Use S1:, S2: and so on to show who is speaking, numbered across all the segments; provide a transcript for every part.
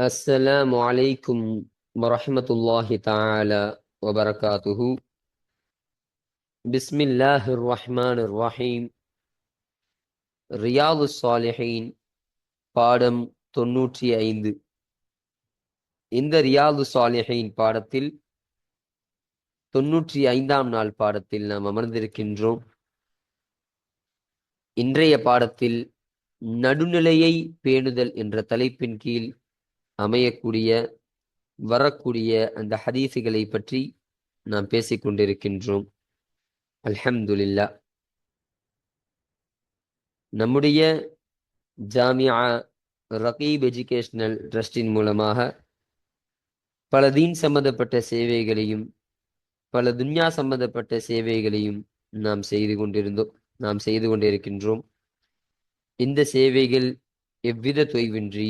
S1: السلام عليكم ورحمة الله تعالى وبركاته بسم الله الرحمن الرحيم ரியாது சாலிஹீன் பாடம் தொன்னூற்றி ஐந்து இந்த ரியாது சாலிஹீன் பாடத்தில் தொன்னூற்றி ஐந்தாம் நாள் பாடத்தில் நாம் அமர்ந்திருக்கின்றோம் இன்றைய பாடத்தில் நடுநிலையை பேணுதல் என்ற தலைப்பின் கீழ் அமையக்கூடிய வரக்கூடிய அந்த ஹதீஸுகளை பற்றி நாம் பேசிக்கொண்டிருக்கின்றோம் அல்ஹம்துலில்லா. நம்முடைய ஜாமியா ரகீப் எஜுகேஷனல் ட்ரஸ்டின் மூலமாக பல தீன் சம்பந்தப்பட்ட சேவைகளையும் பல துன்யா சம்பந்தப்பட்ட சேவைகளையும் நாம் செய்து கொண்டிருந்தோம் நாம் செய்து கொண்டிருக்கின்றோம். இந்த சேவைகள் எவ்வித தொய்வின்றி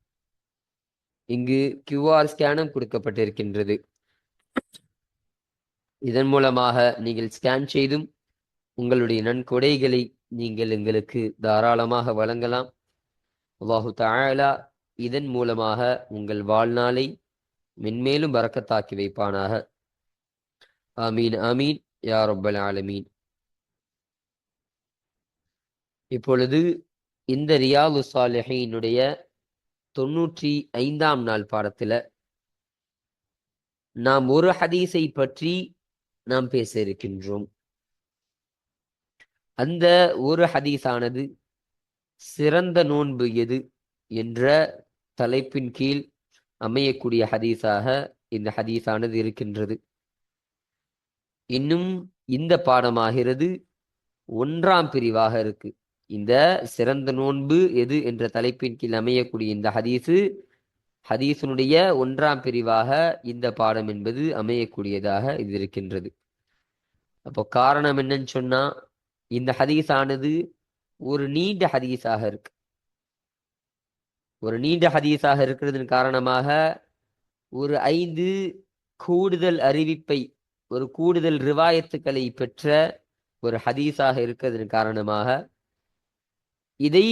S1: இங்கு கியூஆர் ஸ்கேனும் கொடுக்கப்பட்டிருக்கின்றது. இதன் மூலமாக நீங்கள் ஸ்கேன் செய்தும் உங்களுடைய நன்கொடைகளை நீங்கள் எங்களுக்கு தாராளமாக வழங்கலாம். அல்லாஹு தாலா இதன் மூலமாக உங்கள் வாழ்நாளை மென்மேலும் பறக்கத்தாக்கி வைப்பானாக. ஆமீன் ஆமீன் யா ரொப்பல் ஆலமீன். இப்பொழுது இந்த ரியாது சாலிஹினுடைய தொன்னூற்றி ஐந்தாம் நாள் பாடத்துல நாம் ஒரு ஹதீஸை பற்றி நாம் பேச இருக்கின்றோம். அந்த ஒரு ஹதீஸானது சிறந்த நோன்பு எது என்ற தலைப்பின் கீழ் அமையக்கூடிய ஹதீஸாக இந்த ஹதீஸானது இருக்கின்றது. இன்னும் இந்த பாடமாகிறது ஒன்றாம் பிரிவாக இருக்கு. இந்த சிறந்த நோன்பு எது என்ற தலைப்பின் கீழ் அமையக்கூடிய இந்த ஹதீஸு ஹதீஸனுடைய ஒன்றாம் பிரிவாக இந்த பாடம் என்பது அமையக்கூடியதாக இது இருக்கின்றது. அப்போ காரணம் என்னன்னு சொன்னா இந்த ஹதீஸானது ஒரு நீண்ட ஹதீஸாக இருக்கு. ஒரு நீண்ட ஹதீஸாக இருக்கிறதன் காரணமாக ஒரு ஐந்து கூடுதல் அறிவிப்பை ஒரு கூடுதல் ரிவாயத்துக்களை பெற்ற ஒரு ஹதீஸாக இருக்கிறதன் காரணமாக இதை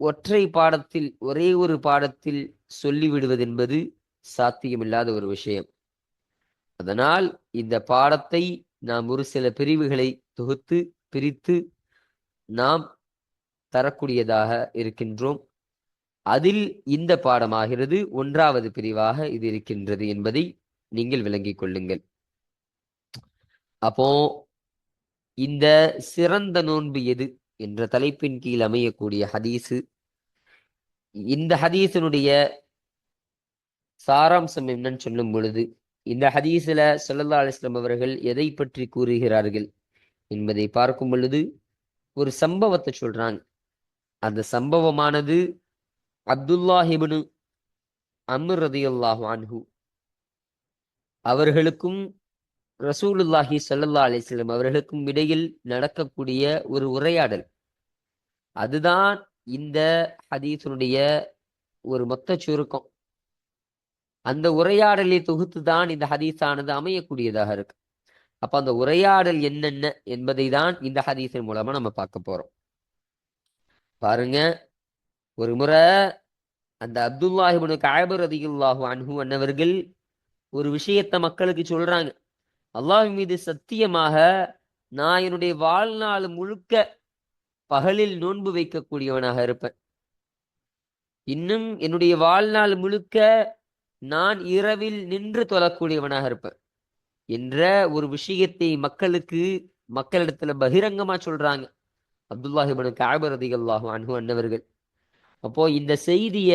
S1: ஒற்றை பாடத்தில் ஒரே ஒரு பாடத்தில் சொல்லிவிடுவதென்பது சாத்தியமில்லாத ஒரு விஷயம். அதனால் இந்த பாடத்தை நாம் ஒரு சில பிரிவுகளை தொகுத்து பிரித்து நாம் தரக்கூடியதாக இருக்கின்றோம். அதில் இந்த பாடமாகிறது ஒன்றாவது பிரிவாக இது இருக்கின்றது என்பதை நீங்கள் விளங்கிக் கொள்ளுங்கள். அப்போ இந்த சிறந்த நோன்பு எது? என்ற தலைப்பின் கீழ் அமையக்கூடிய ஹதீஸு. இந்த ஹதீஸினுடைய சாராம்சம் என்னன்னு சொல்லும் பொழுது இந்த ஹதீஸில் சொல்லல்லா அலிஸ்லாம் அவர்கள் எதை பற்றி கூறுகிறார்கள் என்பதை பார்க்கும் பொழுது ஒரு சம்பவத்தை சொல்றாங்க. அந்த சம்பவமானது அப்துல்லாஹிபனு அம்ர் ரதியுல்லாஹு அன்ஹு அவர்களுக்கும் ரசூலுல்லாஹி சல்லல்லா அலிஸ்லம் அவர்களுக்கும் இடையில் நடக்கக்கூடிய ஒரு உரையாடல். அதுதான் இந்த ஹதீஸனுடைய ஒரு மொத்த சுருக்கம். அந்த உரையாடலை தொகுத்து தான் இந்த ஹதீஸானது அமையக்கூடியதாக இருக்கு. அப்ப அந்த உரையாடல் என்னென்ன என்பதை தான் இந்த ஹதீஸின் மூலமா நம்ம பார்க்க போறோம். பாருங்க ஒரு முறை அந்த அப்துல்லாஹிபுனு காயபர் அதிகுல்லாஹு அன்ஹு அன்னவர்கள் ஒரு விஷயத்த மக்களுக்கு சொல்றாங்க. அல்லாஹ் மீது சத்தியமாக நான் என்னுடைய வாழ்நாள் முழுக்க பகலில் நோன்பு வைக்கக்கூடியவனாக இருப்பேன். இன்னும் என்னுடைய வாழ்நாள் முழுக்க நான் இரவில் நின்று தொழக்கூடியவனாக இருப்பேன் என்ற ஒரு விஷயத்தை மக்களுக்கு மக்களிடத்துல பகிரங்கமா சொல்றாங்க. அப்துல்லாஹிபனு காபர் அதிகல்லாஹு அன்ஹு அன்னவர்கள். அப்போ இந்த செய்திய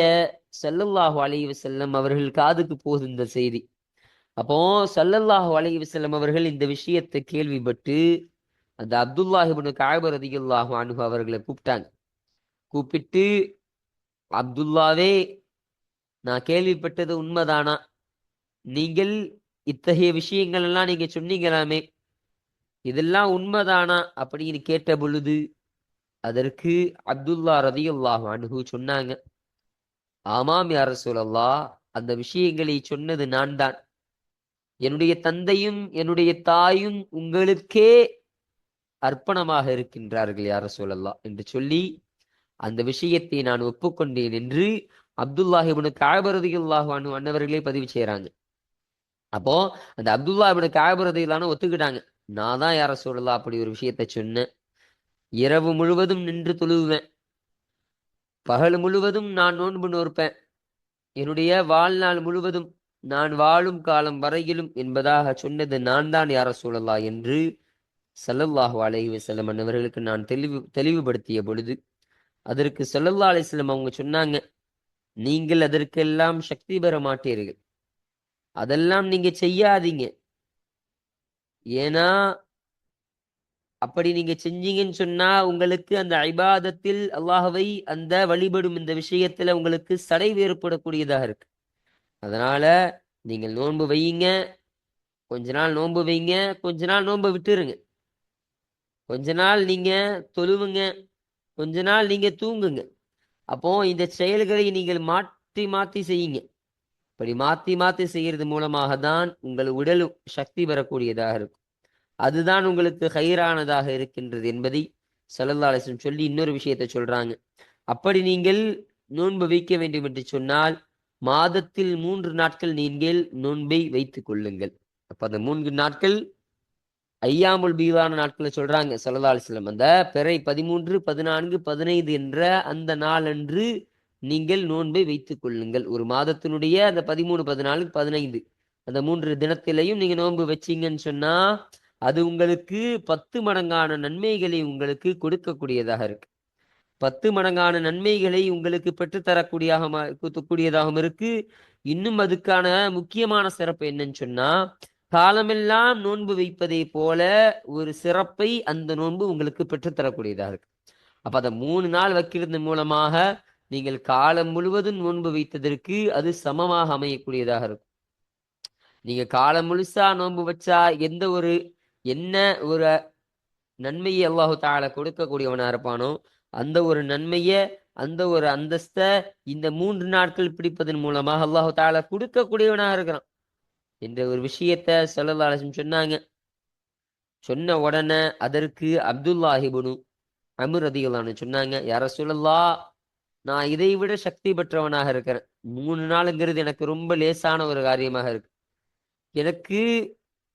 S1: செல்லல்லாஹு அலைஹி வஸல்லம் அவர்கள் காதுக்கு போகுது இந்த செய்தி. அப்போ சல்லல்லாஹு அலைஹி வசலம் அவர்கள் இந்த விஷயத்தை கேள்விப்பட்டு அந்த அப்துல்லாஹிபனு காபர் அதிகல்லாஹு அன்ஹு அவர்களை கூப்பிட்டாங்க. கூப்பிட்டு அப்துல்லாவே நான் கேள்விப்பட்டது உண்மைதானா? நீங்கள் இத்தகைய விஷயங்கள் எல்லாம் நீங்க சொன்னீங்களாமே இதெல்லாம் உண்மைதானா? அப்படின்னு கேட்ட பொழுது அதற்கு அப்துல்லா ரதியுல்லாஹ் அனுகு சொன்னாங்க ஆமாம் யார் சொல்லல்லா அந்த விஷயங்களை சொன்னது நான் தான் என்னுடைய தந்தையும் என்னுடைய தாயும் உங்களுக்கே அர்ப்பணமாக இருக்கின்றார்கள் யார சொல்லலாம் என்று சொல்லி அந்த விஷயத்தை நான் ஒப்புக்கொண்டேன் என்று அப்துல்லாஹிபுனு காபரதியுல்லாஹு அனு அன்னவர்களே பதிவு செய்யறாங்க அப்போ அந்த அப்துல்லாஹிபுனு காபரதியிலான ஒத்துக்கிட்டாங்க. நான் தான் யார சொல்லலாம் அப்படி ஒரு விஷயத்த சொன்னேன். இரவு முழுவதும் நின்று தொழுவேன். பகல் முழுவதும் நான் நோன்பு நோற்பேன் என்னுடைய வாழ்நாள் முழுவதும் நான் வாழும் காலம் வரையிலும் என்பதாக சொன்னது நான் தான் யார சொல்லலா என்று சல்லல்லாஹு அலைஹி வஸல்லம் அன்னவர்களுக்கு நான் தெளிவு தெளிவுபடுத்திய பொழுது அதற்கு சல்லல்லா அலிஸ்லம் அவங்க சொன்னாங்க நீங்கள் அதற்கெல்லாம் சக்தி பெற மாட்டீர்கள். அதெல்லாம் நீங்க செய்யாதீங்க. ஏன்னா அப்படி நீங்க செஞ்சீங்கன்னு சொன்னா உங்களுக்கு அந்த ஐபாதத்தில் அல்லாஹவை அந்த வழிபடும் இந்த விஷயத்துல உங்களுக்கு சடை ஏற்படக்கூடியதாக இருக்கு. அதனால நீங்கள் நோன்பு வையுங்க. கொஞ்ச நாள் நோன்பு வைங்க. கொஞ்ச நாள் நோன்பை விட்டுருங்க. கொஞ்ச நாள் நீங்கள் தொழுவுங்க. கொஞ்ச நாள் நீங்கள் தூங்குங்க. அப்போ இந்த செயல்களை நீங்கள் மாற்றி மாற்றி செய்யுங்க. இப்படி மாற்றி மாற்றி செய்கிறது மூலமாக தான் உங்கள் உடல் சக்தி பெறக்கூடியதாக இருக்கும். அதுதான் உங்களுக்கு ஹைரானதாக இருக்கின்றது என்பதை சல்லல்லாசன் சொல்லி இன்னொரு விஷயத்தை சொல்றாங்க. அப்படி நீங்கள் நோன்பு வைக்க வேண்டும் என்று சொன்னால் மாதத்தில் மூன்று நாட்கள் நீங்கள் நோன்பை வைத்துக் கொள்ளுங்கள். அப்ப அந்த மூன்று நாட்கள் ஐயாமுல் பீவான நாட்களை சொல்றாங்க சல்லா அலிஸ்லம் அந்த பிறை பதிமூன்று பதினான்கு பதினைந்து என்ற அந்த நாளன்று நீங்கள் நோன்பை வைத்துக் கொள்ளுங்கள். ஒரு மாதத்தினுடைய அந்த பதிமூணு பதினாலு பதினைந்து அந்த மூன்று தினத்திலையும் நீங்க நோன்பு வச்சீங்கன்னு சொன்னா அது உங்களுக்கு பத்து மடங்கான நன்மைகளை உங்களுக்கு கொடுக்கக்கூடியதாக இருக்கு. பத்து மடங்கான நன்மைகளை உங்களுக்கு பெற்றுத்தரக்கூடியதாக கூடியதாகவும் இருக்கு. இன்னும் அதுக்கான முக்கியமான சிறப்பு என்னன்னு சொன்னா காலமெல்லாம் நோன்பு வைப்பதை போல ஒரு சிறப்பை அந்த நோன்பு உங்களுக்கு பெற்றுத்தரக்கூடியதாக இருக்கு. அப்ப அதை மூணு நாள் வைக்கிறது மூலமாக நீங்கள் காலம் முழுவதும் நோன்பு வைத்ததற்கு அது சமமாக அமையக்கூடியதாக இருக்கும். நீங்க காலம் முழுசா நோன்பு வச்சா எந்த ஒரு என்ன ஒரு நன்மையை அல்லாஹு தாழ கொடுக்கக்கூடியவனா இருப்பானோ அந்த ஒரு நன்மையை அந்த ஒரு அந்தஸ்த இந்த மூன்று நாட்கள் பிடிப்பதன் மூலமாக அல்லாஹு தாள கொடுக்கக்கூடியவனாக இருக்கிறான். என்ற ஒரு விஷயத்த சொல்லலாசம் சொன்னாங்க. சொன்ன உடனே அதற்கு அப்துல்லாஹிபனு அமர் சொன்னாங்க யார சொல்லலா நான் இதை விட சக்தி பெற்றவனாக இருக்கிறேன். மூணு நாளுங்கிறது எனக்கு ரொம்ப லேசான ஒரு காரியமாக இருக்கு. எனக்கு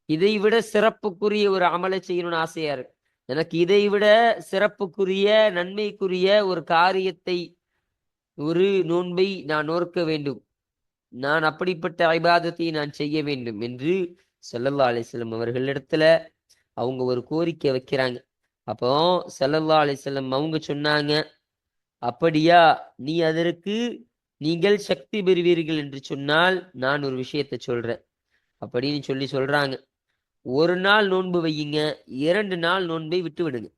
S1: இதை விட சிறப்புக்குரிய ஒரு அமலை செய்யணும்னு ஆசையா இருக்கு. எனக்கு இதை விட சிறப்புக்குரிய நன்மைக்குரிய ஒரு காரியத்தை ஒரு நோன்பை நான் நோக்க வேண்டும். நான் அப்படிப்பட்ட ஐபாதத்தை நான் செய்ய வேண்டும் என்று செல்லல்லா அலிஸ்லம் அவர்களிடத்துல அவங்க ஒரு கோரிக்கை வைக்கிறாங்க. அப்போ செல்லல்லா அலிஸ்லம் அவங்க சொன்னாங்க அப்படியா நீ அதற்கு நீங்கள் சக்தி பெறுவீர்கள் என்று சொன்னால் நான் ஒரு விஷயத்த சொல்றேன். அப்படின்னு சொல்லி சொல்றாங்க. ஒரு நாள் நோன்பு வையுங்க இரண்டு நாள் நோன்பை விட்டு விடுங்க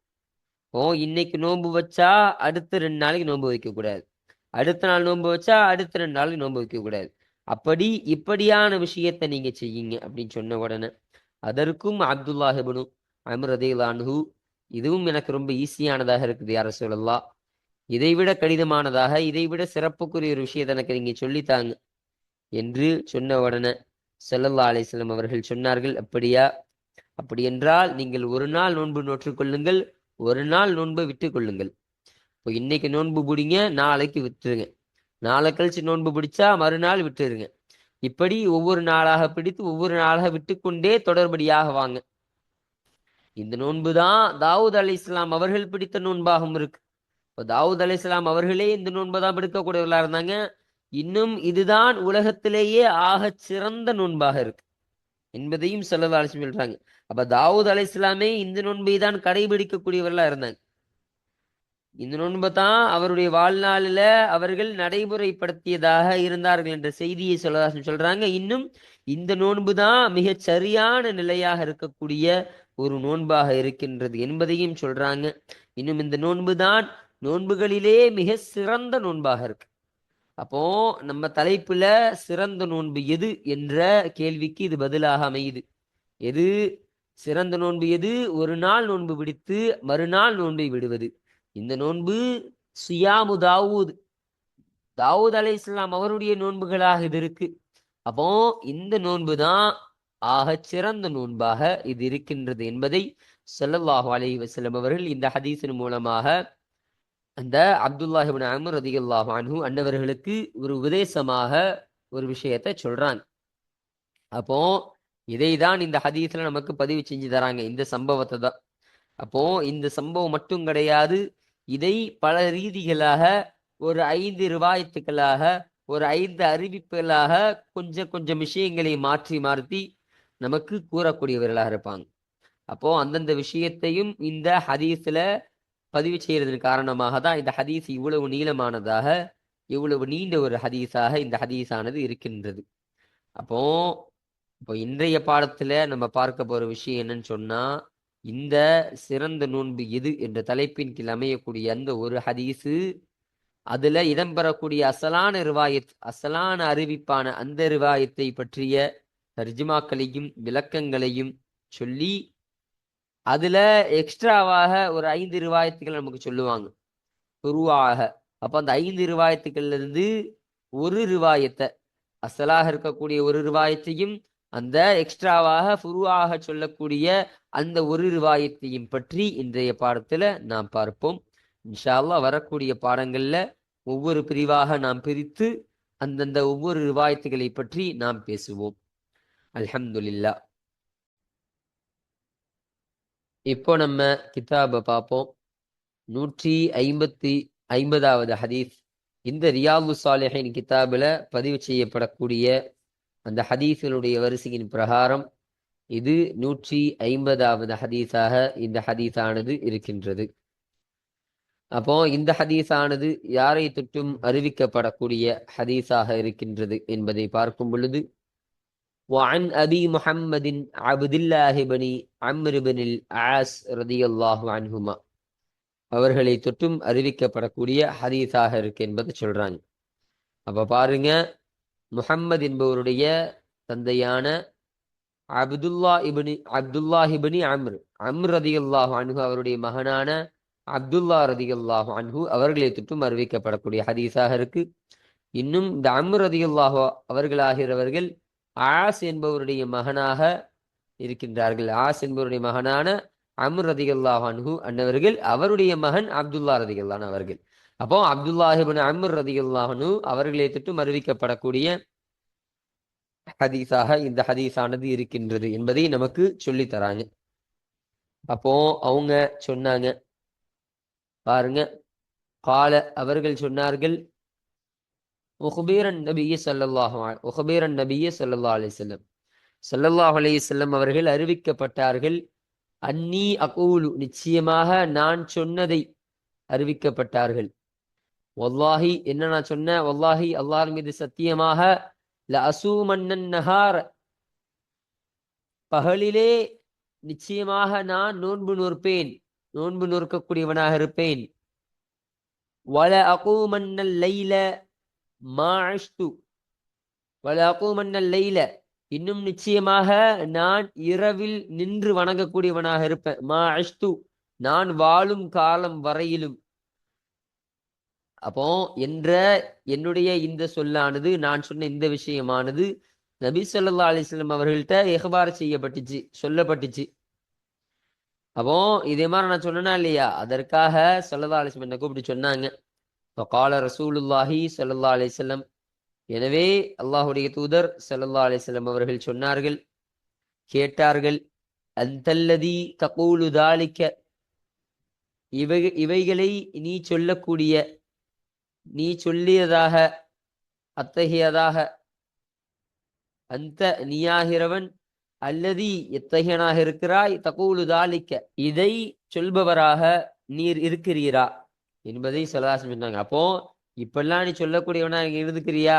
S1: ஓ இன்னைக்கு நோன்பு வச்சா அடுத்த ரெண்டு நாளைக்கு நோன்பு வைக்கக்கூடாது அடுத்த நாள் நோன்பு வச்சா அடுத்த ரெண்டு நாளைக்கு நோன்பு வைக்கக்கூடாது அப்படி இப்படியான விஷயத்த நீங்க செய்யுங்க அப்படின்னு சொன்ன உடனே அதற்கும் அப்துல்லாஹிபனும் அமர் இதுவும் எனக்கு ரொம்ப ஈஸியானதாக இருக்குது யார சொல்லலாம் இதை விட கடினமானதாக இதை விட சிறப்புக்குரிய ஒரு விஷயத்தை எனக்கு நீங்க சொல்லித்தாங்க என்று சொன்ன உடனே செல்லல்லா அலிஸ்லம் அவர்கள் சொன்னார்கள் அப்படியா? அப்படி என்றால் நீங்கள் ஒரு நாள் நோன்பு நோற்றுக் கொள்ளுங்கள் ஒரு நாள் நோன்பை விட்டு கொள்ளுங்கள் இப்போ இன்னைக்கு நோன்பு பிடிங்க நாளைக்கு விட்டுருங்க. நாளை கழிச்சு நோன்பு பிடிச்சா மறுநாள் விட்டுருங்க. இப்படி ஒவ்வொரு நாளாக பிடித்து ஒவ்வொரு நாளாக விட்டுக்கொண்டே தொடர்படியாக வாங்க. இந்த நோன்பு தான் தாவூத் அலி இஸ்லாம் அவர்கள் பிடித்த நோன்பாகவும் இருக்கு. இப்போ தாவூத் அலி இஸ்லாம் அவர்களே இந்த நோன்பை தான் பிடிக்கக்கூடியவர்களாக இருந்தாங்க. இன்னும் இதுதான் உலகத்திலேயே ஆக சிறந்த நோன்பாக இருக்கு. என்பதையும் சொல்லதா சொல்றாங்க. அப்ப தாவூத் அலி இஸ்லாமே இந்த நோன்பை தான் கடைபிடிக்கக்கூடியவர்களா இருந்தாங்க. இந்த நோன்பை தான் அவருடைய வாழ்நாளில் அவர்கள் நடைமுறைப்படுத்தியதாக இருந்தார்கள் என்ற செய்தியை சொல்லதாசன் சொல்றாங்க. இன்னும் இந்த நோன்பு தான் மிகச் சரியான நிலையாக இருக்கக்கூடிய ஒரு நோன்பாக இருக்கின்றது என்பதையும் சொல்றாங்க. இன்னும் இந்த நோன்பு தான் நோன்புகளிலே மிக சிறந்த நோன்பாக இருக்கு. அப்போ நம்ம தலைப்புல சிறந்த நோன்பு எது என்ற கேள்விக்கு இது பதிலாக அமையுது. எது? சிறந்த நோன்பு எது? ஒரு நாள் நோன்பு பிடித்து மறுநாள் நோன்பை விடுவது. இந்த நோன்பு சியாமு தாவூத். தாவூத் அலை இஸ்லாம் அவருடைய நோன்புகளாக இது இருக்கு. அப்போ இந்த நோன்பு தான் ஆகச் சிறந்த நோன்பாக இது இருக்கின்றது என்பதை ஸல்லல்லாஹு அலை வசலம் அவர்கள் இந்த ஹதீஸின் மூலமாக அந்த அப்துல்லாஹிபின் அமர் அம்ர் ரதியல்லாஹு அன்னவர்களுக்கு ஒரு உபதேசமாக ஒரு விஷயத்தை சொல்றான் அப்போ இதை தான் இந்த ஹதீஸ்ல நமக்கு பதிவு செஞ்சு தராங்க இந்த சம்பவத்தை தான். அப்போ இந்த சம்பவம் மட்டும் கிடையாது இதை பல ரீதிகளாக ஒரு ஐந்து ரிவாயத்துக்களாக ஒரு ஐந்து அறிவிப்புகளாக கொஞ்சம் கொஞ்சம் விஷயங்களை மாற்றி மாற்றி நமக்கு கூறக்கூடியவர்களாக இருப்பாங்க. அப்போ அந்தந்த விஷயத்தையும் இந்த ஹதீஸ்ல பதிவு செய்கிறதன் காரணமாக தான் இந்த ஹதீஸ் இவ்வளவு நீளமானதாக இவ்வளவு நீண்ட ஒரு ஹதீஸாக இந்த ஹதீஸானது இருக்கின்றது. அப்போ இப்போ இன்றைய பாடத்துல நம்ம பார்க்க போற விஷயம் என்னன்னு சொன்னா இந்த சிறந்த நோன்பு எது என்ற தலைப்பின் கீழ் அமையக்கூடிய அந்த ஒரு ஹதீஸு அதுல இடம்பெறக்கூடிய அசலான ரிவாயத் அசலான அறிவிப்பான அந்த ரிவாயத்தை பற்றிய தர்ஜுமாக்களையும் விளக்கங்களையும் சொல்லி அதுல எக்ஸ்ட்ராவாக ஒரு ஐந்து ரிவாயத்துகள் நமக்கு சொல்லுவாங்க. குருவாக. அப்ப அந்த ஐந்து ரிவாயத்துக்கள்ல இருந்து ஒரு ரிவாயத்தை அசலாக இருக்கக்கூடிய ஒரு ரிவாயத்தையும் அந்த எக்ஸ்ட்ராவாக ஃபுருவாக சொல்லக்கூடிய அந்த ஒரு ரிவாயத்தையும் பற்றி இன்றைய பாடத்துல நாம் பார்ப்போம். இன்ஷால்லா வரக்கூடிய பாடங்கள்ல ஒவ்வொரு பிரிவாக நாம் பிரித்து அந்தந்த ஒவ்வொரு ரிவாயத்துகளை பற்றி நாம் பேசுவோம். அல்ஹம்துலில்லா இப்போ நம்ம கிதாபை பார்ப்போம். நூற்றி ஐம்பத்தி ஐம்பதாவது ஹதீஸ். இந்த ரியாபு சாலிஹின் கிதாபில் பதிவு செய்யப்படக்கூடிய அந்த ஹதீஸ்களுடைய வரிசையின் பிரகாரம் இது நூற்றி ஐம்பதாவது ஹதீஸாக இந்த ஹதீஸானது இருக்கின்றது. அப்போ இந்த ஹதீஸானது யாரை தொட்டும் அறிவிக்கப்படக்கூடிய ஹதீஸாக இருக்கின்றது என்பதை பார்க்கும் பொழுது وعن أبي محمد عبد الله بن عمرو بن العاص رضي الله عنهما அவர்களை தொட்டும் அறிவிக்கப்படக்கூடிய ஹதீஸாக இருக்கு என்பதை சொல்றாங்க அப்ப பாருங்க முஹம்மது என்பவருடைய தந்தையான அப்துல்லா இபினி அப்துல்லா இபினி அம்ர் அம்ர் ரதியல்லாஹு அன்ஹு அவருடைய மகனான அப்துல்லா ரதியல்லாஹு அன்ஹு அவர்களை தொட்டும் அறிவிக்கப்படக்கூடிய ஹதீஸாக இருக்கு இன்னும் இந்த அம்ர் ரதியல்லாஹு அவர்களாகிறவர்கள் ஆஸ் என்பவருடைய மகனாக இருக்கின்றார்கள். ஆஸ் என்பவருடைய மகனான அம்ர் ரதிகல்லாஹ் அன்னவர்கள் அவருடைய மகன் அப்துல்லா ரதிகல்லான் அவர்கள். அப்போ அப்துல்லாஹிபின் அம்ர் ரதிகல்லாஹனு அவர்களை தொட்டும் அறிவிக்கப்படக்கூடிய ஹதீஸாக இந்த ஹதீஸானது இருக்கின்றது என்பதை நமக்கு சொல்லி தராங்க. அப்போ அவங்க சொன்னாங்க. பாருங்க. கால அவர்கள் சொன்னார்கள் உஹுபீரன் நபிய சல்லல்லாஹு உஹுபீரன் நபிய சல்லல்லா அலிசல்லம் சல்லல்லாஹு செல்லம் அவர்கள் அறிவிக்கப்பட்டார்கள் அன்னி அகூலு. நிச்சயமாக நான் சொன்னதை அறிவிக்கப்பட்டார்கள். வல்லாஹி. என்ன நான் சொன்ன வல்லாஹி அல்லாஹ் மீது சத்தியமாக ல அசூமன்னன் நகார் பகலிலே நிச்சயமாக நான் நோன்பு நோற்பேன் நோன்பு நோற்கக்கூடியவனாக இருப்பேன். வல அகூமன்னல் லைல. மாஷ்து வல அகூமன்னல் இன்னும் நிச்சயமாக நான் இரவில் நின்று வணங்கக்கூடியவனாக இருப்பேன். மா அஷ்து. நான் வாழும் காலம் வரையிலும். அப்போ என்ற என்னுடைய இந்த சொல்லானது நான் சொன்ன இந்த விஷயமானது நபி சொல்லா அலிஸ்லம் அவர்கள்ட்ட எகபார செய்யப்பட்டுச்சு சொல்லப்பட்டுச்சு. அப்போ இதே மாதிரி நான் சொன்னா இல்லையா? அதற்காக சொல்லதா அலிஸ்லம் என்ன கூப்பிட்டு சொன்னாங்க. கால ரசூலுல்லாஹி சல்லா அலிசல்லம் எனவே அல்லாஹுடைய தூதர் சல்லா அலிசல்லம் அவர்கள் சொன்னார்கள் கேட்டார்கள் அந்தல்லதி தகூலு தாளிக்க இவை இவைகளை நீ சொல்லக்கூடிய நீ சொல்லியதாக அத்தகையதாக. அந்த நீயாகிறவன் அல்லதி எத்தகையனாக இருக்கிறாய்? தகூலு தாளிக்க இதை சொல்பவராக நீர் இருக்கிறீரா? என்பதை சொல்லதாசன் சொன்னாங்க. அப்போ இப்பெல்லாம் நீ சொல்லக்கூடியவனா இங்கே இருந்துக்கிறியா?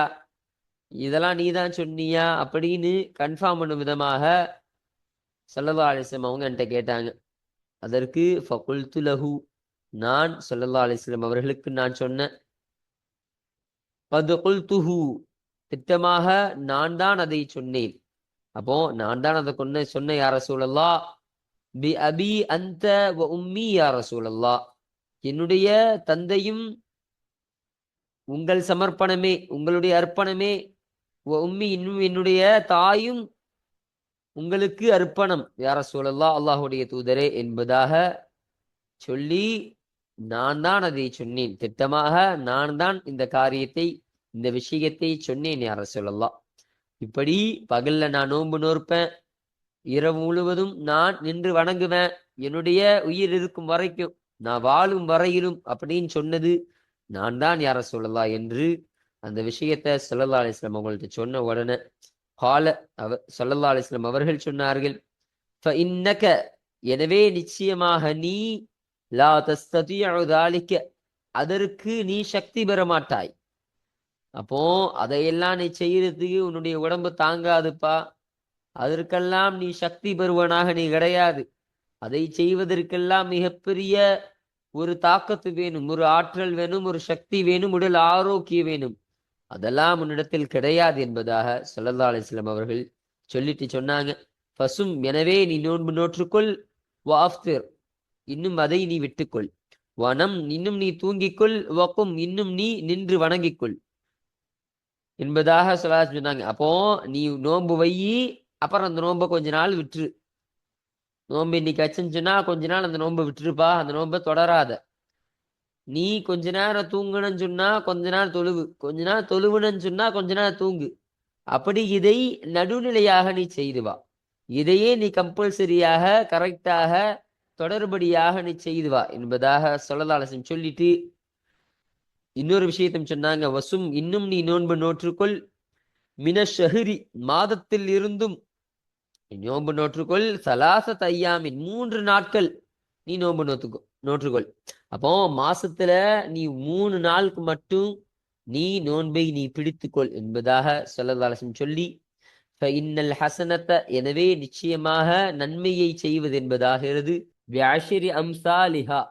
S1: இதெல்லாம் நீ தான் சொன்னியா? அப்படின்னு கன்ஃபார்ம் பண்ணும் விதமாக சல்லல்லா அலிஸ்லம் அவங்க என்கிட்ட கேட்டாங்க. அதற்கு ஃபகுல் துலகு நான் சல்லல்லா அலிஸ்லம் அவர்களுக்கு நான் சொன்னேன் துஹு திட்டமாக நான் தான் அதை சொன்னேன். அப்போ நான் தான் அதை கொன்ன சொன்ன யார சூழல்லா பி அபி அந்த வ உம்மி யார சூழல்லா என்னுடைய தந்தையும் உங்கள் சமர்ப்பணமே உங்களுடைய அர்ப்பணமே உம்மி இன்னும் என்னுடைய தாயும் உங்களுக்கு அர்ப்பணம். யார சூழல்லா அல்லாஹுடைய தூதரே என்பதாக சொல்லி நான் தான் அதை சொன்னேன். திட்டமாக நான் தான் இந்த காரியத்தை இந்த விஷயத்தை சொன்னேன். யார சொல்லலாம் இப்படி பகல்ல நான் நோன்பு நோற்பேன். இரவு முழுவதும் நான் நின்று வணங்குவேன். என்னுடைய உயிர் இருக்கும் வரைக்கும் நான் வாழும் வரையிலும் அப்படின்னு சொன்னது நான் தான் யார சொல்லலா என்று அந்த விஷயத்த சொல்லல்லா அலிஸ்லாம் அவங்கள்ட்ட சொன்ன உடனே கால அவ சொல்லல்லா அலிஸ்லாம் அவர்கள் சொன்னார்கள் இன்னக்க எனவே நிச்சயமாக நீ லா தஸ்ததிய அதற்கு நீ சக்தி பெற மாட்டாய். அப்போ அதையெல்லாம் நீ செய்யறதுக்கு உன்னுடைய உடம்பு தாங்காதுப்பா. அதற்கெல்லாம் நீ சக்தி பெறுவனாக நீ கிடையாது. அதை செய்வதற்கெல்லாம் மிகப்பெரிய ஒரு தாக்கத்து வேணும் ஒரு ஆற்றல் வேணும் ஒரு சக்தி வேணும் உடல் ஆரோக்கியம் வேணும். அதெல்லாம் உன்னிடத்தில் கிடையாது என்பதாக சல்லல்லா அலிஸ்லாம் அவர்கள் சொல்லிட்டு சொன்னாங்க. பசும் எனவே நீ நோன்பு நோற்றுக்கொள் வாஃப்திர் இன்னும் அதை நீ விட்டுக்கொள். வனம் இன்னும் நீ தூங்கிக்கொள் வக்கும் இன்னும் நீ நின்று வணங்கிக்கொள். என்பதாக சொல்லா சொன்னாங்க. அப்போ நீ நோன்பு வையி அப்புறம் அந்த நோன்பை கொஞ்ச நாள் விட்டுரு. நோன்பு இன்னைக்கு அச்சுன்னு கொஞ்ச நாள் அந்த நோன்பை விட்டுருப்பா அந்த நோன்பை தொடராத. நீ கொஞ்ச நேரம் தூங்கணும்னு சொன்னா கொஞ்ச நேரம் தொழுவு கொஞ்ச நேரம் தொழுவுன்னு சொன்னா கொஞ்ச நேரம் தூங்கு. அப்படி இதை நடுநிலையாக நீ செய்துவா. இதையே நீ கம்பல்சரியாக கரெக்டாக தொடர்படியாக நீ செய்துவா என்பதாக சொல்லலாலசம் சொல்லிட்டு இன்னொரு விஷயத்தையும் சொன்னாங்க. வசும் இன்னும் நீ நோன்பு நோற்றுக்கொள். மின ஷஹரி மாதத்தில் இருந்தும் நோன்பு நோற்றுக்கொள் சலாச தையாமின் மூன்று நாட்கள் நீ நோன்பு நோத்துக்கோ நோற்றுக்கொள். அப்போ மாசத்துல நீ மூணு நாளுக்கு மட்டும் நீ நோன்பை நீ பிடித்துக்கொள் என்பதாக சொல்லதாலசன் சொல்லி இன்னல் ஹசனத்த எனவே நிச்சயமாக நன்மையை செய்வது என்பதாகிறது வியாஷரி அம்சாலிஹா.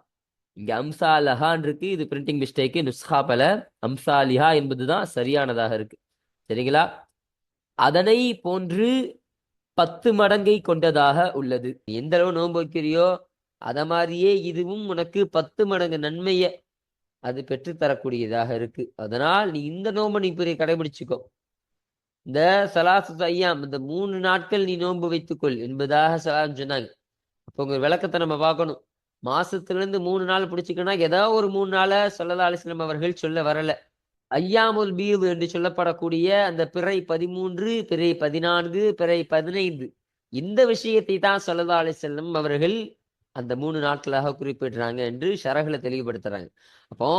S1: இங்க அம்சாலஹான் இருக்கு. இது பிரிண்டிங் மிஸ்டேக்கு நுஸ்ஹா பல. அம்சாலிஹா என்பதுதான் சரியானதாக இருக்கு. சரிங்களா? அதனை போன்று பத்து மடங்கை கொண்டதாக உள்ளது. எந்த அளவு நோன்பு வைக்கிறியோ அத மாதிரியே இதுவும் உனக்கு பத்து மடங்கு நன்மைய அது பெற்று தரக்கூடியதாக இருக்கு. அதனால் நீ இந்த நோன்பை நீ பெரிய கடைபிடிச்சுக்கோ. இந்த சலாசு ஐயாம் இந்த மூணு நாட்கள் நீ நோன்பு வைத்துக்கொள் என்பதாக சலாம் சொன்னாங்க. அப்போ உங்க விளக்கத்தை நம்ம பார்க்கணும். மாசத்துல இருந்து மூணு நாள் பிடிச்சிக்கன்னா ஏதாவது ஒரு மூணு நாளை சொல்லலா அலிஸ்லாம் அவர்கள் சொல்ல வரல. ஐயாமுல் பீது என்று சொல்லப்படக்கூடிய அந்த பிறை பதிமூன்று பிறை பதினான்கு பிறை பதினைந்து. இந்த விஷயத்தை தான் சொல்லலா செல்லும் அவர்கள் அந்த மூணு நாட்களாக குறிப்பிடுறாங்க என்று ஷரகுல தெளிவுபடுத்துறாங்க. அப்போ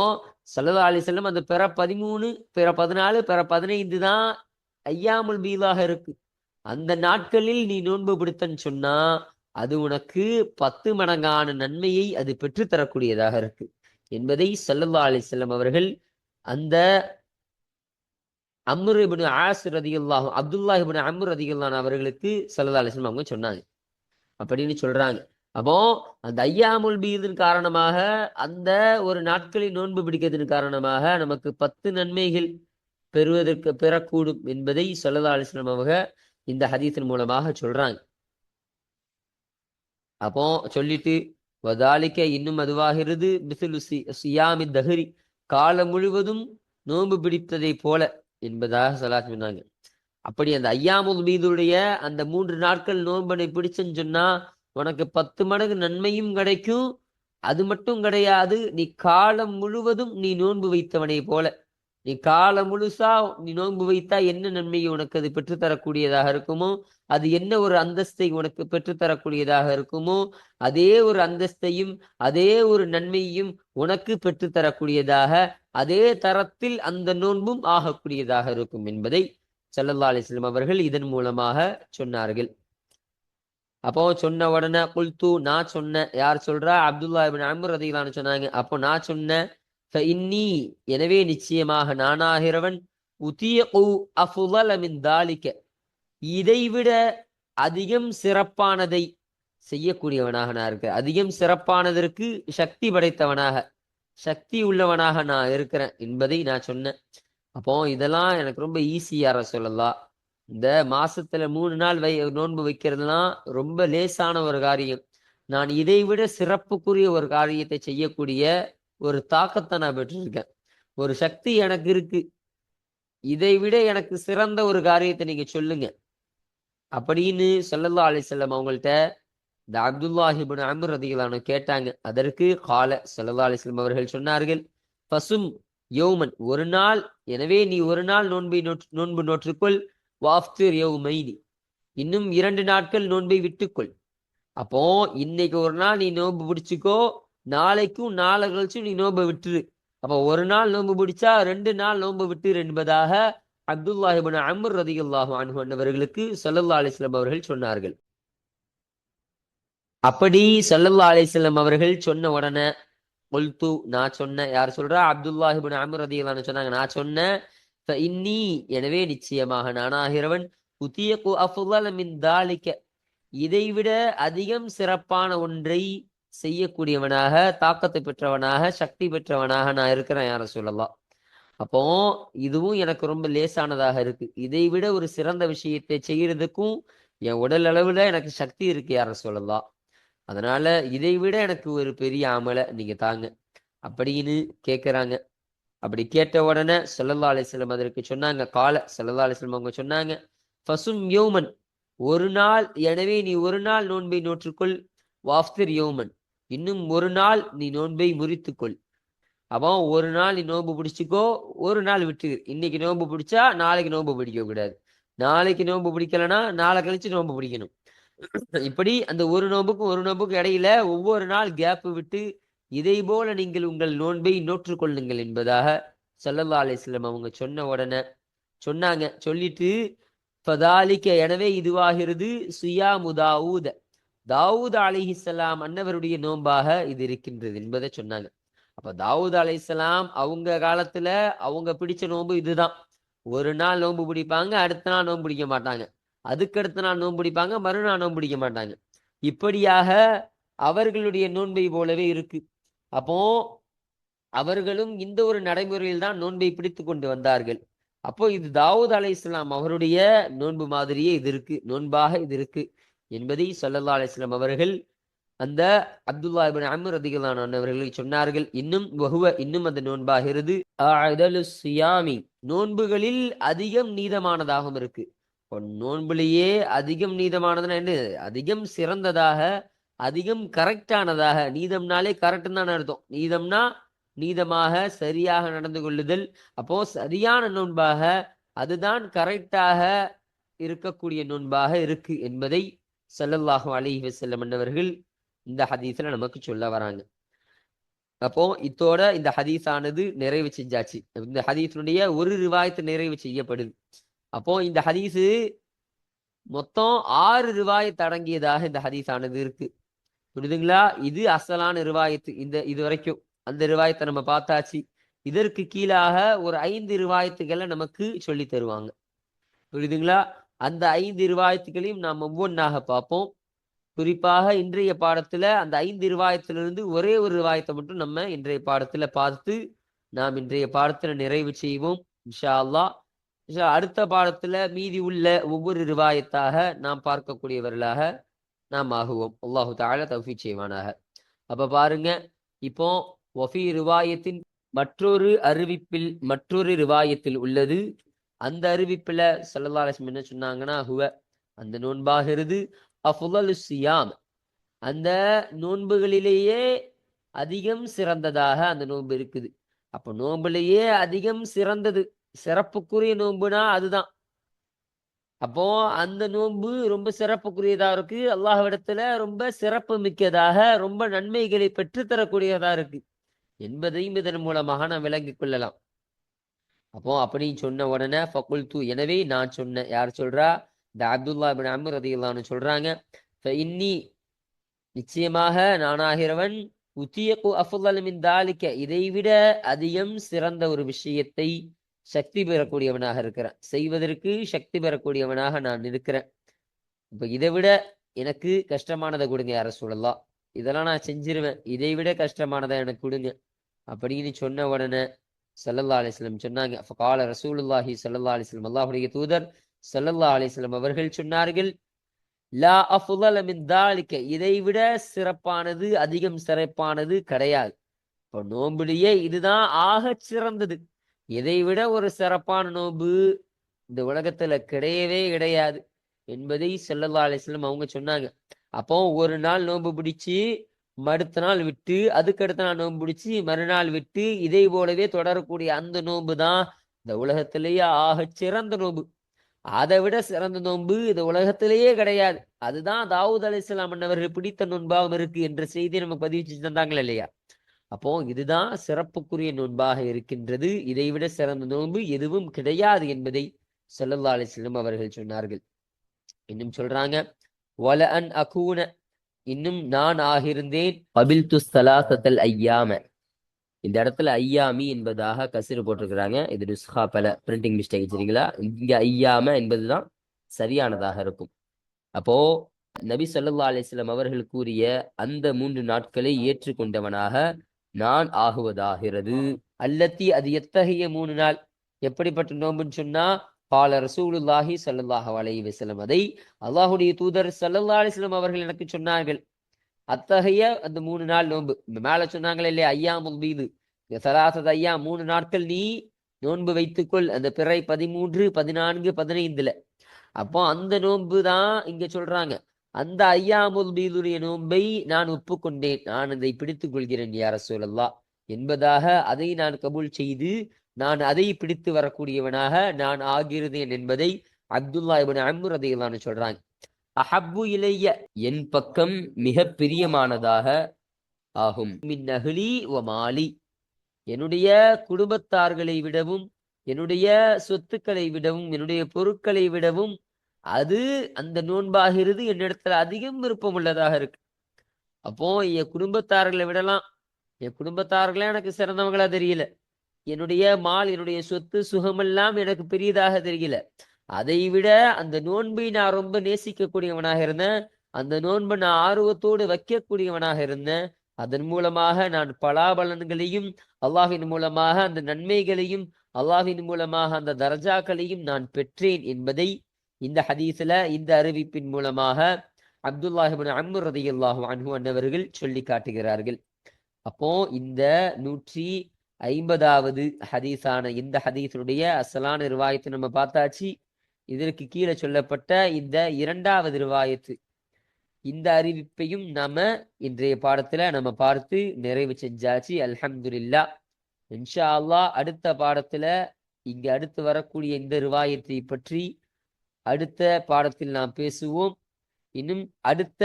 S1: செல்லதாலி செல்லம் அந்த பிற பதிமூணு பிற பதினாலு பிற பதினைந்து தான் ஐயாமுல் பீதாக இருக்கு. அந்த நாட்களில் நீ நோன்பு பிடித்தன்னு சொன்னா அது உனக்கு பத்து மடங்கான நன்மையை அது பெற்றுத்தரக்கூடியதாக இருக்கு. என்பதை சல்லல்லா அலிசல்லம் அவர்கள் அந்த அம்ரு இபின் ஆஸ் ரதியுல்லாஹும் அப்துல்லா இபின் அம்ரு ரதியுல்லான் அவர்களுக்கு சல்லா அலிஸ்லாம் அவங்க சொன்னாங்க. அப்படின்னு சொல்றாங்க. அப்போ அந்த ஐயாமுல் பீதின் காரணமாக அந்த ஒரு நாட்களில் நோன்பு பிடிக்கிறதன் காரணமாக நமக்கு பத்து நன்மைகள் பெறுவதற்கு பெறக்கூடும் என்பதை சொல்லதா அலிஸ்லாம் அவங்க இந்த ஹதீஸின் மூலமாக சொல்றாங்க. அப்போ சொல்லிட்டு வதாலிக்க இன்னும் அதுவாகிறது மிசிலு சியாமி தஹரி. காலம் முழுவதும் நோன்பு பிடித்ததை போல என்பதாக சொல்லா சொன்னாங்க. அப்படி அந்த ஐயாமுல் மீதுடைய அந்த மூன்று நாட்கள் நோன்பனை பிடிச்சுன்னு சொன்னா உனக்கு பத்து மடங்கு நன்மையும் கிடைக்கும். அது மட்டும் கிடையாது நீ காலம் முழுவதும் நீ நோன்பு வைத்தவனை போல. நீ காலம் முழுசா நீ நோன்பு வைத்தா என்ன நன்மையை உனக்கு அது பெற்றுத்தரக்கூடியதாக இருக்குமோ? அது என்ன ஒரு அந்தஸ்தை உனக்கு பெற்றுத்தரக்கூடியதாக இருக்குமோ? அதே ஒரு அந்தஸ்தையும் அதே ஒரு நன்மையையும் உனக்கு பெற்றுத்தரக்கூடியதாக அதே தரத்தில் அந்த நோன்பும் ஆகக்கூடியதாக இருக்கும் என்பதை சல்லல்லா அலிஸ்லாம் அவர்கள் இதன் மூலமாக சொன்னார்கள். அப்போ சொன்ன உடனே குல்து நான் சொன்னேன். யார் சொல்றா? அப்துல்லா அபின் அமர் ரதிகளான்னு சொன்னாங்க. அப்போ நான் சொன்னேன் இன்னி எனவே நிச்சயமாக நானாகிறவன் மின் தாலிக்க இதைவிட அதிகம் சிறப்பானதை செய்யக்கூடியவனாக நான் இருக்கிறேன் அதிகம் சிறப்பானதற்கு சக்தி படைத்தவனாக சக்தி உள்ளவனாக நான் இருக்கிறேன் என்பதை நான் சொன்னேன். அப்போ இதெல்லாம் எனக்கு ரொம்ப ஈஸியார சொல்லலாம். இந்த மாசத்துல மூணு நாள் வை நோன்பு வைக்கிறதுலாம் ரொம்ப லேசான ஒரு காரியம். நான் இதை விட சிறப்புக்குரிய ஒரு காரியத்தை செய்யக்கூடிய ஒரு தாக்கத்தை நான் பெற்றிருக்கேன். ஒரு சக்தி எனக்கு இருக்கு. இதை விட எனக்கு சிறந்த ஒரு காரியத்தை நீங்க சொல்லுங்க. அப்படின்னு சொல்லல்லா அலி செல்லம் அவங்கள்ட்ட இந்த அப்துல்லாஹிபின் அமர் ரதிகளான கேட்டாங்க. அதற்கு கால சொல்லல்லா அலைஹி வஸல்லம் அவர்கள் சொன்னார்கள் பசும் யோமன் ஒரு நாள் எனவே நீ ஒரு நாள் நோன்பை நோற்று நோன்பு நோற்றுக்கொள் வாஃப்திர் யோமைனி இன்னும் இரண்டு நாட்கள் நோன்பை விட்டுக்கொள். அப்போ இன்னைக்கு ஒரு நாள் நீ நோன்பு பிடிச்சிக்கோ நாளைக்கும் நாளை கழிச்சும் நீ நோன்பை விட்டுரு. அப்போ ஒரு நாள் நோன்பு பிடிச்சா ரெண்டு நாள் நோன்பு விட்டுரு என்பதாக அப்துல்லாஹிபின் அமர் ரதியுல்லாஹு அன்ஹு அன்னவர்களுக்கு ஸல்லல்லாஹு அவர்கள் சொன்னார்கள். அப்படி சல்லல்லா அலைஹி அவர்கள் சொன்ன உடனே கொல்து நான் சொன்னேன். யார் சொல்றா? அப்துல்லாஹிபின் அமர் ரதியுல்லாஹு சொன்னாங்க. நான் சொன்னேன். இன்னி எனவே நிச்சயமாக நானாகிறவன் உத்தியகு இதைவிட அதிகம் சிறப்பான ஒன்றை செய்யக்கூடியவனாக தாக்கத்தை பெற்றவனாக சக்தி பெற்றவனாக நான் இருக்கிறேன் யார சொல்லலாம் அப்போ இதுவும் எனக்கு ரொம்ப லேசானதாக இருக்கு. இதை விட ஒரு சிறந்த விஷயத்தை செய்யறதுக்கும் என் உடல் அளவுல எனக்கு சக்தி இருக்கு யார சொல்லலாம் அதனால இதை விட எனக்கு ஒரு பெரிய அமலை நீங்க தாங்க. அப்படின்னு கேக்குறாங்க. அப்படி கேட்ட உடனே ஸல்லல்லாஹு அலிஸ்லம் அதற்கு சொன்னாங்க காலை ஸல்லல்லாஹு அலிஸ்லம் அவங்க சொன்னாங்க ஃபசும் யோமன் ஒரு நாள் எனவே நீ ஒரு நாள் நோன்பை நோற்றுக்கொள் வாஃப்திர் யோமன். இன்னும் ஒரு நாள் நீ நோன்பை முறித்துக்கொள். அப்போ ஒரு நாள் நீ நோன்பு பிடிச்சிக்கோ ஒரு நாள் விட்டு இன்னைக்கு நோன்பு பிடிச்சா நாளைக்கு நோன்பு பிடிக்க கூடாது. நாளைக்கு நோன்பு பிடிக்கலன்னா நாளை கழிச்சு நோன்பு பிடிக்கணும். இப்படி அந்த ஒரு நோம்புக்கும் ஒரு நோம்புக்கும் இடையில ஒவ்வொரு நாள் கேப்பு விட்டு இதை போல நீங்கள் உங்கள் நோன்பை நோற்று கொள்ளுங்கள் என்பதாக சல்லல்லா அலிஸ்லம் அவங்க சொன்ன உடனே சொன்னாங்க. சொல்லிட்டு பதாலிக்க எனவே இதுவாகிறது சுயாமு தாவூத. தாவூத் அலிஹிசலாம் அன்னவருடைய நோன்பாக இது இருக்கின்றது என்பதை சொன்னாங்க. அப்ப தாவூத் அலிசலாம் அவங்க காலத்துல அவங்க பிடிச்ச நோன்பு இதுதான். ஒரு நாள் நோன்பு பிடிப்பாங்க அடுத்த நாள் நோன்பு பிடிக்க மாட்டாங்க. அதுக்கு அடுத்த நாள் நோன்பு பிடிப்பாங்க மறுநாள் நோன்பு பிடிக்க மாட்டாங்க. இப்படியாக அவர்களுடைய நோன்பை போலவே இருக்கு. அப்போ அவர்களும் இந்த ஒரு நடைமுறையில் தான் நோன்பை பிடித்து கொண்டு வந்தார்கள். அப்போ இது தாவூத் அலை இஸ்லாம் அவருடைய நோன்பு மாதிரியே இது இருக்கு நோன்பாக இது இருக்கு. என்பதை சல்லல்லா அலிஸ்லாம் அவர்கள் அந்த அப்துல்லா இபின் அமர் அதிகலான அவர்களை சொன்னார்கள். இன்னும் வகுவ இன்னும் அந்த நோன்பாகிறது. சியாமி நோன்புகளில் அதிகம் நீதமானதாகவும் இருக்கு. நோன்புலேயே அதிகம் நீதமானதுன்னா என்ன அதிகம் சிறந்ததாக அதிகம் கரெக்டானதாக நீதம்னாலே கரெக்ட் தான் அர்த்தம். நீதம்னா நீதமாக சரியாக நடந்து கொள்ளுதல். அப்போ சரியான நோன்பாக அதுதான் கரெக்டாக இருக்கக்கூடிய நோன்பாக இருக்கு என்பதை சல்லல்லாஹு அலிஹி வசல்லம் என்பவர்கள் இந்த ஹதீஸ்ல நமக்கு சொல்ல வராங்க. அப்போ இத்தோட இந்த ஹதீஸானது நிறைவு செஞ்சாச்சு. இந்த ஹதீஸினுடைய ஒரு ரிவாயத்து நிறைவு செய்யப்படுது. அப்போ இந்த ஹதீஸு மொத்தம் ஆறு ரிவாயத்து அடங்கியதாக இந்த ஹதீஸானது இருக்கு. புரியுதுங்களா இது அசலான ரிவாயத்து. இந்த இது வரைக்கும் அந்த ரிவாயத்தை நம்ம பார்த்தாச்சு. இதற்கு கீழாக ஒரு ஐந்து ரிவாயத்துகளை நமக்கு சொல்லி தருவாங்க. புரியுதுங்களா அந்த ஐந்து ரிவாயத்துகளையும் நாம் ஒவ்வொன்றாக பார்ப்போம். குறிப்பாக இன்றைய பாடத்துல அந்த ஐந்து ரிவாயத்திலிருந்து ஒரே ஒரு ரிவாயத்தை மட்டும் நம்ம இன்றைய பாடத்துல பார்த்து நாம் இன்றைய பாடத்துல நிறைவு செய்வோம் இன்ஷா அல்லாஹ். அடுத்த பாடத்துல மீதி உள்ள ஒவ்வொரு ரிவாயத்தாக நாம் பார்க்கக்கூடியவர்களாக நாம் ஆகுவோம். அல்லாஹு தால தௌஃபி செய்வானாக. அப்ப பாருங்க இப்போ ஒஃபி ரிவாயத்தின் மற்றொரு அறிவிப்பில் மற்றொரு ரிவாயத்தில் உள்ளது. அந்த அறிவிப்புல ஸல்லல்லாஹு என்ன சொன்னாங்கன்னா ஹுவ அந்த நோன்பாகிறது அஃலலு சியாம் அந்த நோன்புகளிலேயே அதிகம் சிறந்ததாக அந்த நோன்பு இருக்குது. அப்போ நோன்புலேயே அதிகம் சிறந்தது சிறப்புக்குரிய நோன்புனா அதுதான். அப்போ அந்த நோன்பு ரொம்ப சிறப்புக்குரியதா இருக்கு. அல்லாஹ்விடத்துல ரொம்ப சிறப்பு மிக்கதாக ரொம்ப நன்மைகளை பெற்றுத்தரக்கூடியதா இருக்கு. என்பதையும் இதன் மூலமாக நாம் விளங்கிக் கொள்ளலாம். அப்போ அப்படி சொன்ன உடனே ஃபகுல் தூ எனவே நான் சொன்னேன் யார் சொல்றா? இந்த அப்துல்லா பின் அமர் ரதியுல்லான்னு சொல்றாங்க இன்னி நிச்சயமாக நானாகிறவன் உத்தியகு அஃபுல்லல் மின் தாலிக்க இதைவிட அதிகம் சிறந்த ஒரு விஷயத்தை சக்தி பெறக்கூடியவனாக இருக்கிறேன். செய்வதற்கு சக்தி பெறக்கூடியவனாக நான் இருக்கிறேன். இப்போ இதை விட எனக்கு கஷ்டமானதை கொடுங்க யார சொல்லலாம் இதெல்லாம் நான் செஞ்சிருவேன். இதை விட கஷ்டமானதை எனக்கு கொடுங்க. அப்படின்னு சொன்ன உடனே சல்லல்லா அலிஸ்லம் சொன்னாங்க. கால ரசூலுல்லாஹி சல்லல்லா அலிஸ்லம் அல்லாஹுடைய தூதர் சல்லல்லா அலிஸ்லம் அவர்கள் சொன்னார்கள் லா அஃதல மின் தாலிக்க இதை விட சிறப்பானது அதிகம் சிறப்பானது கிடையாது. இப்போ நோம்புலயே இதுதான் ஆக சிறந்தது. இதை விட ஒரு சிறப்பான நோன்பு இந்த உலகத்துல கிடையவே கிடையாது என்பதை செல்லல்லா அலிஸ்லம் அவங்க சொன்னாங்க. அப்போ ஒரு நாள் நோன்பு பிடிச்சு மறுத்த நாள் விட்டு அதுக்கடுத்த நாள் நோன்பு பிடிச்சி மறுநாள் விட்டு இதை போலவே தொடரக்கூடிய அந்த நோன்பு தான் இந்த உலகத்திலேயே ஆகச் சிறந்த நோன்பு. அதை விட சிறந்த நோன்பு இந்த உலகத்திலேயே கிடையாது. அதுதான் தாவூத் அலி இஸ்லாம் அண்ணவர்கள் பிடித்த நோன்பாகவும் இருக்கு என்ற செய்தி நமக்கு பதிவு தந்தாங்களே இல்லையா? அப்போ இதுதான் சிறப்புக்குரிய நோன்பாக இருக்கின்றது. இதை விட சிறந்த நோன்பு எதுவும் கிடையாது என்பதை சொல்லல்லா அலிஸ்லம் அவர்கள் சொன்னார்கள். இன்னும் சொல்றாங்க வல அன் அகூன இன்னும் நான் ஆகியிருந்தேன் அபில் துஸ்தலாசத்தல் ஐயாம. இந்த இடத்துல ஐயாமி என்பதாக கசிறு போட்டிருக்கிறாங்க. இது நுஸ்ஹா பல பிரிண்டிங் மிஸ்டேக் சரிங்களா? இங்க ஐயாம என்பதுதான் சரியானதாக இருக்கும். அப்போ நபி சொல்லா அலிஸ்லாம் அவர்கள் கூறிய அந்த மூன்று நாட்களை ஏற்றுக்கொண்டவனாக நான் ஆகுவதாகிறது. அல்லத்தி அது எத்தகைய மூணு நாள்? எப்படிப்பட்ட நோம்புன்னு சொன்னா கால ரசூலுல்லாஹி சல்லாஹ் அலை வசலம் அதை அல்லாஹுடைய தூதர் சல்லல்லா அலிஸ்லம் அவர்கள் எனக்கு சொன்னார்கள். அத்தகைய அந்த மூணு நாள் நோன்பு. மேல சொன்னாங்களே இல்லையா? ஐயா முல்பீது சலாசத் ஐயா மூணு நாட்கள் நீ நோன்பு வைத்துக்கொள். அந்த பிறை பதிமூன்று பதினான்கு பதினைந்துல. அப்போ அந்த நோன்பு தான் இங்க சொல்றாங்க. அந்த ஐயாமுல் பீதுடைய நோன்பை நான் ஒப்புக்கொண்டேன். நான் அதை பிடித்துக் கொள்கிறேன் யார சொல்லல்லா என்பதாக அதை நான் கபூல் செய்து நான் அதை பிடித்து வரக்கூடியவனாக நான் ஆகிறேன் என்பதை அப்துல்லா இபின் அம்ரு அதையிலான சொல்றாங்க. அஹப்பு இலைய என் பக்கம் மிக பிரியமானதாக ஆகும். மின் நகலி ஒ மாலி. என்னுடைய குடும்பத்தார்களை விடவும் என்னுடைய சொத்துக்களை விடவும் என்னுடைய பொருட்களை விடவும் அது அந்த நோன்பாகிறது என்னிடத்துல அதிகம் விருப்பம் உள்ளதாக இருக்கு. அப்போ என் குடும்பத்தார்களை விடலாம். என் குடும்பத்தார்களே எனக்கு சிறந்தவங்களா தெரியல. என்னுடைய மால் என்னுடைய சொத்து சுகமெல்லாம் எனக்கு பெரியதாக தெரியல அதை விட அந்த நோன்பை நான் ரொம்ப நேசிக்கக்கூடியவனாக இருந்தேன். அந்த நோன்பை நான் ஆர்வத்தோடு வைக்கக்கூடியவனாக இருந்தேன். அதன் மூலமாக நான் பலாபலன்களையும் அல்லாஹின் மூலமாக அந்த நன்மைகளையும் அல்லாஹின் மூலமாக அந்த தர்ஜாக்களையும் நான் பெற்றேன் என்பதை இந்த ஹதீஸ்ல இந்த அறிவிப்பின் மூலமாக அப்துல்லாஹிபின் அம்ரு ரதி அல்லாஹு அன்ஹு அன்னவர்கள் சொல்லி காட்டுகிறார்கள். அப்போ இந்த நூற்றி ஐம்பதாவது ஹதீஸான இந்த ஹதீஸுடைய அசலான ரிவாயத்தை நம்ம பார்த்தாச்சு. இதற்கு கீழே சொல்லப்பட்ட இந்த இரண்டாவது ரிவாயத்து. இந்த அறிவிப்பையும் நாம இன்றைய பாடத்துல நம்ம பார்த்து நிறைவு செஞ்சாச்சு. அல்ஹம்துல்லா இன்ஷா அல்லா அடுத்த பாடத்துல இங்க அடுத்து வரக்கூடிய இந்த ரிவாயத்தை பற்றி அடுத்த பாடத்தில் நாம் பேசுவோம். இன்னும் அடுத்த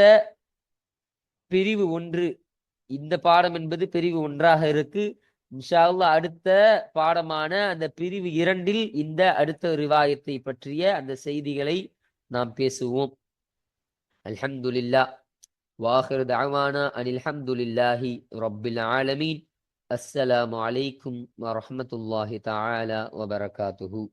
S1: பிரிவு ஒன்று. இந்த பாடம் என்பது பிரிவு ஒன்றாக இருக்கு. இன்ஷா அடுத்த பாடமான அந்த பிரிவு இரண்டில் இந்த அடுத்த ரிவாயத்தை பற்றிய அந்த செய்திகளை நாம் பேசுவோம். அல்ஹம்துலில்லா. வாஹிர் தாவானா அனில் ஹம்துலில்லாஹி ரப்பில் ஆலமீன். அஸ்ஸலாமு அலைக்கும் வரஹமத்துல்லாஹி தாலா வபரகாத்துஹூ.